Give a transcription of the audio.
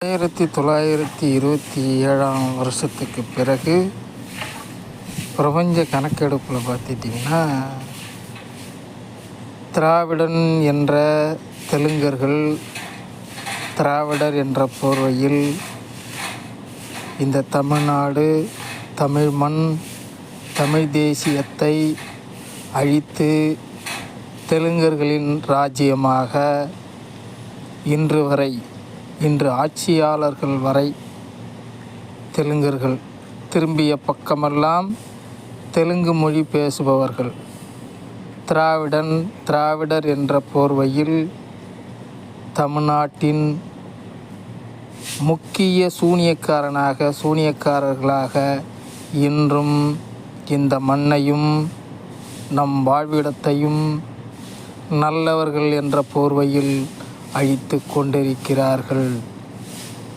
ஆயிரத்தி தொள்ளாயிரத்தி இருபத்தி ஏழாம் வருஷத்துக்கு பிறகு பிரபஞ்ச கணக்கெடுப்பில் பார்த்துட்டிங்கன்னா திராவிடன் என்ற தெலுங்கர்கள் திராவிடர் என்ற போர்வையில் இந்த தமிழ்நாடு தமிழ் மண் தமிழ் தேசியத்தை அழித்து தெலுங்கர்களின் ராஜ்யமாக இன்று வரை இன்று ஆட்சியாளர்கள் வரை தெலுங்கர்கள் திரும்பிய பக்கமெல்லாம் தெலுங்கு மொழி பேசுபவர்கள். திராவிடன் திராவிடர் என்ற போர்வையில் தமிழ்நாட்டின் முக்கிய சூனியக்காரனாக சூனியக்காரர்களாக இன்றும் இந்த மண்ணையும் நம் வாழ்விடத்தையும் நல்லவர்கள் என்ற போர்வையில் அழித்து கொண்டிருக்கிறார்கள்.